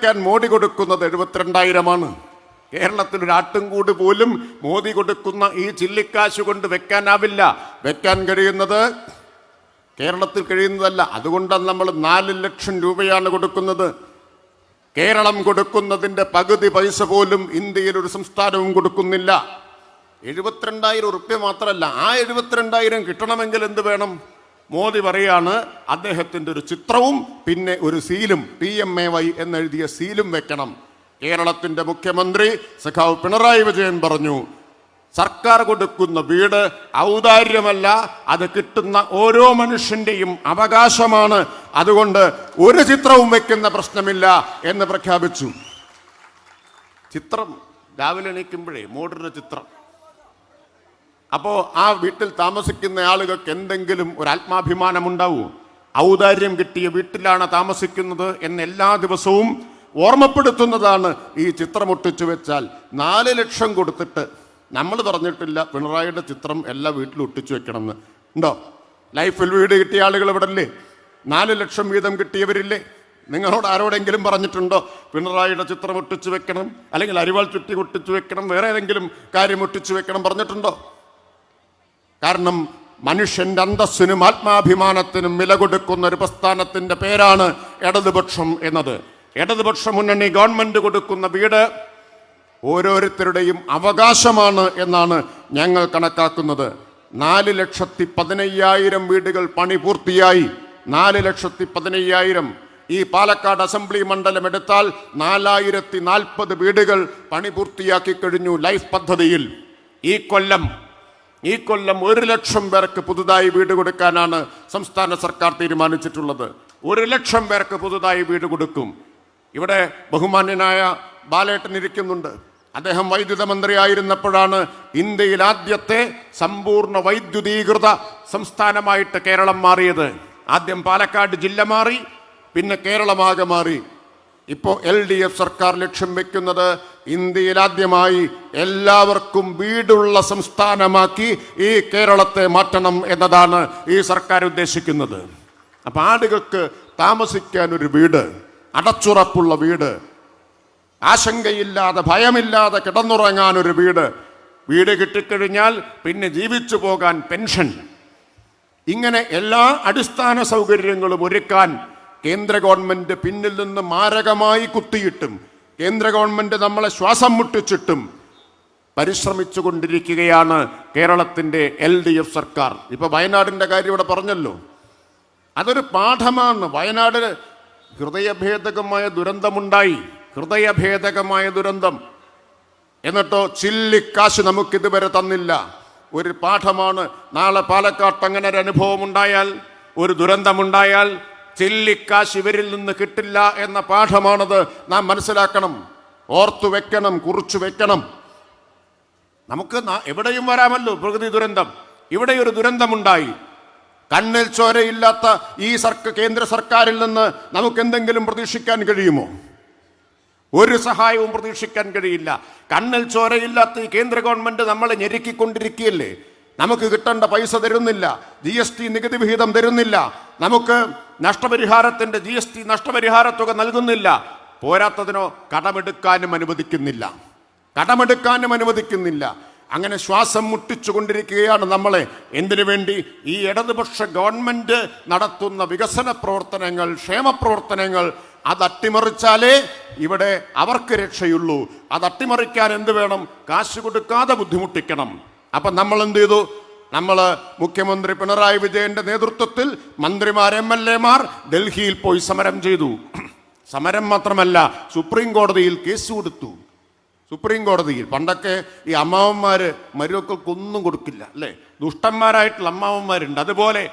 വെക്കാൻ മോദി കൊടുക്കുന്നത് എഴുപത്തിരണ്ടായിരമാണ്. കേരളത്തിൽ ഒരു ആട്ടുംകൂട് പോലും മോദി കൊടുക്കുന്ന ഈ ചില്ലിക്കാശ് കൊണ്ട് വെക്കാനാവില്ല. വെക്കാൻ കഴിയുന്നത് കേരളത്തിൽ കഴിയുന്നതല്ല. അതുകൊണ്ടാണ് നമ്മൾ നാല് ലക്ഷം രൂപയാണ് കൊടുക്കുന്നത്. കേരളം കൊടുക്കുന്നതിന്റെ പകുതി പൈസ പോലും ഇന്ത്യയിൽ ഒരു സംസ്ഥാനവും കൊടുക്കുന്നില്ല. എഴുപത്തിരണ്ടായിരം ഉറുപ്പ്യ മാത്രമല്ല ആ എഴുപത്തിരണ്ടായിരം കിട്ടണമെങ്കിൽ എന്ത് വേണം? മോദി പറയാണ് അദ്ദേഹത്തിന്റെ ഒരു ചിത്രവും പിന്നെ ഒരു സീലും പി എം എ വൈ എന്നെഴുതിയ സീലും വെക്കണം. കേരളത്തിന്റെ മുഖ്യമന്ത്രി സഖാവ് പിണറായി വിജയൻ പറഞ്ഞു സർക്കാർ കൊടുക്കുന്ന വീട് ഔദാര്യമല്ല അത് കിട്ടുന്ന ഓരോ മനുഷ്യന്റെയും അവകാശമാണ്. അതുകൊണ്ട് ഒരു ചിത്രവും വെക്കുന്ന പ്രശ്നമില്ല എന്ന് പ്രഖ്യാപിച്ചു. ചിത്രം രാവിലെ എണീക്കുമ്പോഴേ മോഡറിന്റെ ചിത്രം അപ്പോൾ ആ വീട്ടിൽ താമസിക്കുന്ന ആളുകൾക്ക് എന്തെങ്കിലും ഒരു ആത്മാഭിമാനം ഉണ്ടാവും ഔദാര്യം കിട്ടിയ വീട്ടിലാണ് താമസിക്കുന്നത് എന്ന് എല്ലാ ദിവസവും ഓർമ്മപ്പെടുത്തുന്നതാണ് ഈ ചിത്രം ഒട്ടിച്ചു വെച്ചാൽ. നാല് ലക്ഷം കൊടുത്തിട്ട് നമ്മൾ പറഞ്ഞിട്ടില്ല പിണറായിയുടെ ചിത്രം എല്ലാ വീട്ടിലും ഒട്ടിച്ചു വെക്കണമെന്ന്. ഉണ്ടോ? ലൈഫിൽ വീട് കിട്ടിയ ആളുകൾ ഇവിടെ നാല് ലക്ഷം വീതം കിട്ടിയവരില്ലേ? നിങ്ങളോട് ആരോടെങ്കിലും പറഞ്ഞിട്ടുണ്ടോ? പിണറായിയുടെ ചിത്രം ഒട്ടിച്ചു വെക്കണം അല്ലെങ്കിൽ അരിവാൾ ചുറ്റി ഒട്ടിച്ചു വെക്കണം വേറെ ഏതെങ്കിലും കാര്യം ഒട്ടിച്ചു വെക്കണം പറഞ്ഞിട്ടുണ്ടോ? കാരണം മനുഷ്യന്റെ അന്തസ്സിനും ആത്മാഭിമാനത്തിനും വില കൊടുക്കുന്ന ഒരു പ്രസ്ഥാനത്തിന്റെ പേരാണ് ഇടതുപക്ഷം എന്നത്. ഇടതുപക്ഷ മുന്നണി ഗവൺമെന്റ് കൊടുക്കുന്ന വീട് ഓരോരുത്തരുടെയും അവകാശമാണ് എന്നാണ് ഞങ്ങൾ കണക്കാക്കുന്നത്. നാല് ലക്ഷത്തി പതിനയ്യായിരം വീടുകൾ പണി പൂർത്തിയായി. നാല് ലക്ഷത്തി പതിനയ്യായിരം. ഈ പാലക്കാട് അസംബ്ലി മണ്ഡലം എടുത്താൽ നാലായിരത്തി നാൽപ്പത് വീടുകൾ പണി പൂർത്തിയാക്കി കഴിഞ്ഞു ലൈഫ് പദ്ധതിയിൽ. ഈ കൊല്ലം ഈ കൊല്ലം ഒരു ലക്ഷം പേർക്ക് പുതുതായി വീട് കൊടുക്കാനാണ് സംസ്ഥാന സർക്കാർ തീരുമാനിച്ചിട്ടുള്ളത്. ഒരു ലക്ഷം പേർക്ക് പുതുതായി വീട് കൊടുക്കും. ഇവിടെ ബഹുമാന്യനായ ബാലേട്ടൻ ഇരിക്കുന്നുണ്ട്. അദ്ദേഹം വൈദ്യുത മന്ത്രിയായിരുന്നപ്പോഴാണ് ഇന്ത്യയിൽ ആദ്യത്തെ സമ്പൂർണ വൈദ്യുതീകൃത സംസ്ഥാനമായിട്ട് കേരളം മാറിയത്. ആദ്യം പാലക്കാട് ജില്ല മാറി പിന്നെ കേരളമാകെ മാറി. ഇപ്പോൾ എൽ ഡി എഫ് സർക്കാർ ലക്ഷ്യം വെക്കുന്നത് ഇന്ത്യയിൽ ആദ്യമായി എല്ലാവർക്കും വീടുള്ള സംസ്ഥാനമാക്കി ഈ കേരളത്തെ മാറ്റണം എന്നതാണ് ഈ സർക്കാർ ഉദ്ദേശിക്കുന്നത്. അപ്പം ആളുകൾക്ക് താമസിക്കാൻ ഒരു വീട് അടച്ചുറപ്പുള്ള വീട് ആശങ്കയില്ലാതെ ഭയമില്ലാതെ കിടന്നുറങ്ങാൻ ഒരു വീട് വീട് കിട്ടിക്കഴിഞ്ഞാൽ പിന്നെ ജീവിച്ചു പോകാൻ പെൻഷൻ. ഇങ്ങനെ എല്ലാ അടിസ്ഥാന സൗകര്യങ്ങളും ഒരുക്കാൻ കേന്ദ്ര ഗവൺമെന്റ് പിന്നിൽ നിന്ന് മാരകമായി കുത്തിയിട്ടും കേന്ദ്ര ഗവൺമെന്റ് നമ്മളെ ശ്വാസം മുട്ടിച്ചിട്ടും പരിശ്രമിച്ചു കൊണ്ടിരിക്കുകയാണ് കേരളത്തിന്റെ എൽ ഡി എഫ് സർക്കാർ. ഇപ്പം വയനാടിന്റെ കാര്യം ഇവിടെ പറഞ്ഞല്ലോ. അതൊരു പാഠമാണ്. വയനാട് ഹൃദയഭേദകമായ ദുരന്തമുണ്ടായി. ഹൃദയഭേദകമായ ദുരന്തം. എന്നിട്ടോ ചില്ലിക്കാശ് നമുക്കിതുവരെ തന്നില്ല. ഒരു പാഠമാണ്. നാളെ പാലക്കാട്ട് അങ്ങനെ ഒരു അനുഭവം ഉണ്ടായാൽ ഒരു ദുരന്തമുണ്ടായാൽ ചില്ലിക്കാശ് ഇവരിൽ നിന്ന് കിട്ടില്ല എന്ന പാഠമാണത് നാം മനസ്സിലാക്കണം. ഓർത്തു വെക്കണം കുറിച്ചു വെക്കണം. നമുക്ക് എവിടെയും വരാമല്ലോ പ്രകൃതി ദുരന്തം. ഇവിടെ ഒരു ദുരന്തമുണ്ടായി. കണ്ണിൽ ചോരയില്ലാത്ത ഈ സർക്ക കേന്ദ്ര സർക്കാരിൽ നിന്ന് നമുക്ക് എന്തെങ്കിലും പ്രതീക്ഷിക്കാൻ കഴിയുമോ? ഒരു സഹായവും പ്രതീക്ഷിക്കാൻ കഴിയില്ല. കണ്ണിൽ ചോരയില്ലാത്ത ഈ കേന്ദ്ര ഗവൺമെന്റ് നമ്മളെ ഞെരുക്കിക്കൊണ്ടിരിക്കുകയല്ലേ? നമുക്ക് കിട്ടേണ്ട പൈസ തരുന്നില്ല. ജി എസ് ടി നികുതി വിഹിതം തരുന്നില്ല. നമുക്ക് നഷ്ടപരിഹാരത്തിന്റെ ജി എസ് ടി നഷ്ടപരിഹാര തുക നൽകുന്നില്ല. പോരാത്തതിനോ കടമെടുക്കാനും അനുവദിക്കുന്നില്ല. കടമെടുക്കാനും അനുവദിക്കുന്നില്ല. അങ്ങനെ ശ്വാസം മുട്ടിച്ചുകൊണ്ടിരിക്കുകയാണ് നമ്മളെ. എന്തിനു വേണ്ടി? ഈ ഇടതുപക്ഷ ഗവൺമെന്റ് നടത്തുന്ന വികസന പ്രവർത്തനങ്ങൾ ക്ഷേമ പ്രവർത്തനങ്ങൾ അത് അട്ടിമറിച്ചാലേ ഇവിടെ അവർക്ക് രക്ഷയുള്ളൂ. അത് അട്ടിമറിക്കാൻ എന്ത് വേണം? കാശ് കൊടുക്കാതെ ബുദ്ധിമുട്ടിക്കണം. അപ്പൊ നമ്മൾ എന്ത് ചെയ്തു? നമ്മൾ മുഖ്യമന്ത്രി പിണറായി വിജയന്റെ നേതൃത്വത്തിൽ മന്ത്രിമാർ എം എൽ ഡൽഹിയിൽ പോയി സമരം ചെയ്തു. സമരം മാത്രമല്ല സുപ്രീം കോടതിയിൽ കേസ് കൊടുത്തു. സുപ്രീം കോടതിയിൽ. പണ്ടൊക്കെ ഈ അമ്മാവന്മാർ മരുമക്കൾക്കൊന്നും കൊടുക്കില്ല അല്ലേ? ദുഷ്ടന്മാരായിട്ടുള്ള അമ്മാവന്മാരുണ്ട്. അതുപോലെ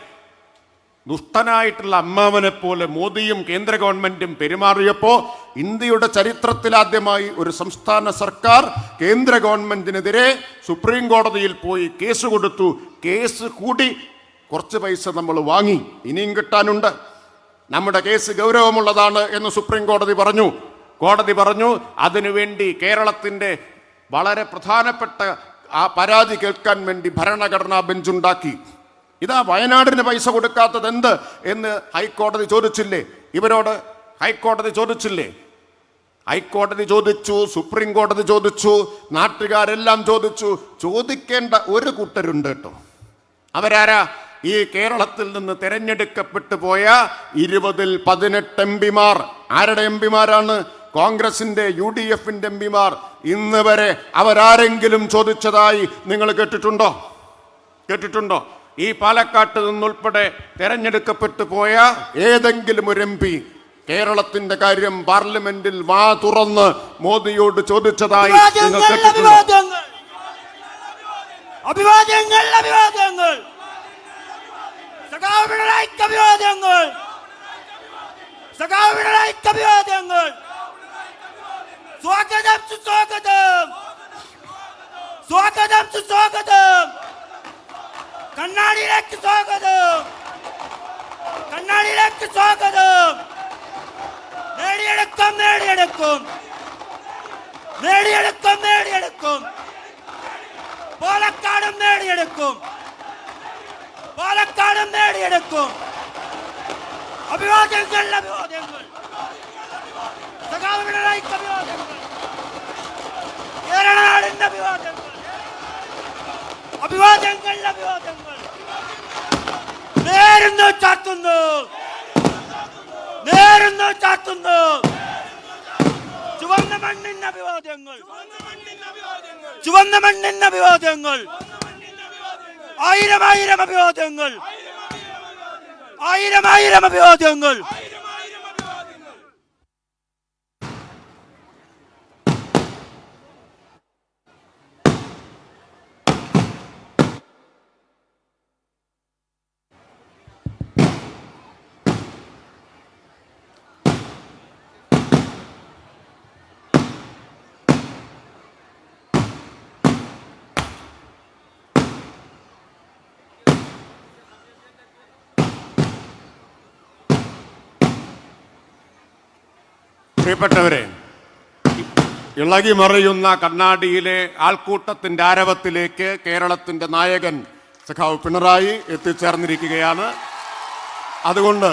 ദുഷ്ടനായിട്ടുള്ള അമ്മാവനെ പോലെ മോദിയും കേന്ദ്ര ഗവൺമെന്റും പെരുമാറിയപ്പോ ഇന്ത്യയുടെ ചരിത്രത്തിലാദ്യമായി ഒരു സംസ്ഥാന സർക്കാർ കേന്ദ്ര ഗവൺമെന്റിനെതിരെ സുപ്രീം കോടതിയിൽ പോയി കേസ് കൊടുത്തു. കേസ് കൂടി കുറച്ച് പൈസ നമ്മൾ വാങ്ങി. ഇനിയും കിട്ടാനുണ്ട്. നമ്മുടെ കേസ് ഗൗരവമുള്ളതാണ് എന്ന് സുപ്രീം കോടതി പറഞ്ഞു. കോടതി പറഞ്ഞു അതിനുവേണ്ടി കേരളത്തിന്റെ വളരെ പ്രധാനപ്പെട്ട ആ പരാതി കേൾക്കാൻ വേണ്ടി ഭരണഘടനാ ബെഞ്ചുണ്ടാക്കി. ഇതാ വയനാടിന് പൈസ കൊടുക്കാത്തത് എന്ത് എന്ന് ഹൈക്കോടതി ചോദിച്ചില്ലേ? ഇവരോട് ഹൈക്കോടതി ചോദിച്ചില്ലേ? ഹൈക്കോടതി ചോദിച്ചു സുപ്രീം കോടതി ചോദിച്ചു നാട്ടുകാരെല്ലാം ചോദിച്ചു. ചോദിക്കേണ്ട ഒരു കൂട്ടരുണ്ട് കേട്ടോ. അവരാരാ? ഈ കേരളത്തിൽ നിന്ന് തെരഞ്ഞെടുക്കപ്പെട്ടു പോയ ഇരുപതിൽ പതിനെട്ട് എം പിമാർ. ആരുടെ എം പിമാരാണ്? കോൺഗ്രസിന്റെ യു ഡി എഫിന്റെ എം പിമാർ. ഇന്ന് വരെ അവരാരെങ്കിലും ചോദിച്ചതായി നിങ്ങൾ കേട്ടിട്ടുണ്ടോ? കേട്ടിട്ടുണ്ടോ? ഈ പാലക്കാട്ട് നിന്നുൾപ്പെടെ തെരഞ്ഞെടുക്കപ്പെട്ടു പോയ ഏതെങ്കിലും ഒരു എം പി കേരളത്തിന്റെ കാര്യം പാർലമെന്റിൽ വാ തുറന്ന് മോദിയോട് ചോദിച്ചതായി സ്വാഗതം അഭിവാദ്യങ്ങൾ അഭിവാദ്യങ്ങൾ. അഭിവാദ്യങ്ങൾ. അഭിവാദ്യങ്ങൾ. സ്വാഗതം സുസ്വാഗതം സ്വാഗതം സുസ്വാഗതം കണ്ണാടിയിലേക്ക് സ്വാഗതം കണ്ണാടിയിലേക്ക് സ്വാഗതം നേടിയെടുക്കും നേടിയെടുക്കും നേടിയെടുക്കും നേടിയെടുക്കും പാലക്കാടും നേടിയെടുക്കും പാലക്കാടും നേടിയെടുക്കും അഭിവാദ്യങ്ങൾ അഭിവാദ്യങ്ങൾ സഖാവ് പിണറായിക്ക് അഭിവാദ്യങ്ങൾ കേരളനാടിന്റെ അഭിവാദ്യങ്ങൾ അഭിവാദ്യങ്ങൾ അഭിവാദ്യങ്ങൾ. നേരുന്നു ചാത്തുന്നു. നേരുന്നു ചാത്തുന്നു. ചുവന്ന മണ്ണിന് അഭിവാദ്യങ്ങൾ. ചുവന്ന മണ്ണിന് അഭിവാദ്യങ്ങൾ. ആയിരം ആയിരം അഭിവാദ്യങ്ങൾ. ആയിരം ആയിരം അഭിവാദ്യങ്ങൾ. പ്രിയപ്പെട്ടവരെ ഇളകി മറിയുന്ന കർണാടിയിലെ ആൾക്കൂട്ടത്തിന്റെ ആരവത്തിലേക്ക് കേരളത്തിന്റെ നായകൻ സഖാവ് പിണറായി എത്തിച്ചേർന്നിരിക്കുകയാണ്. അതുകൊണ്ട്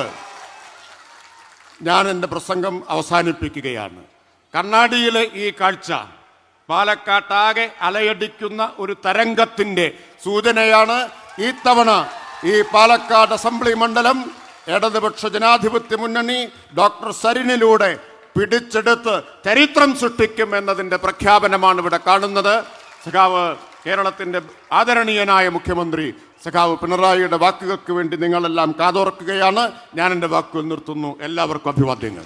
ഞാൻ എന്റെ പ്രസംഗം അവസാനിപ്പിക്കുകയാണ്. കർണാടിയിലെ ഈ കാഴ്ച പാലക്കാട്ടാകെ അലയടിക്കുന്ന ഒരു തരംഗത്തിന്റെ സൂചനയാണ്. ഈ തവണ ഈ പാലക്കാട് അസംബ്ലി മണ്ഡലം ഇടതുപക്ഷ ജനാധിപത്യ മുന്നണി ഡോക്ടർ സരിനിലൂടെ പിടിച്ചെടുത്ത് ചരിത്രം സൃഷ്ടിക്കും എന്നതിന്റെ പ്രഖ്യാപനമാണ് ഇവിടെ കാണുന്നത്. സഖാവ് കേരളത്തിന്റെ ആദരണീയനായ മുഖ്യമന്ത്രി സഖാവ് പിണറായിയുടെ വാക്കുകൾക്ക് വേണ്ടി നിങ്ങളെല്ലാം കാതോർക്കുകയാണ്. ഞാൻ എന്റെ വാക്കുകൾ നിർത്തുന്നു. എല്ലാവർക്കും അഭിവാദ്യങ്ങൾ.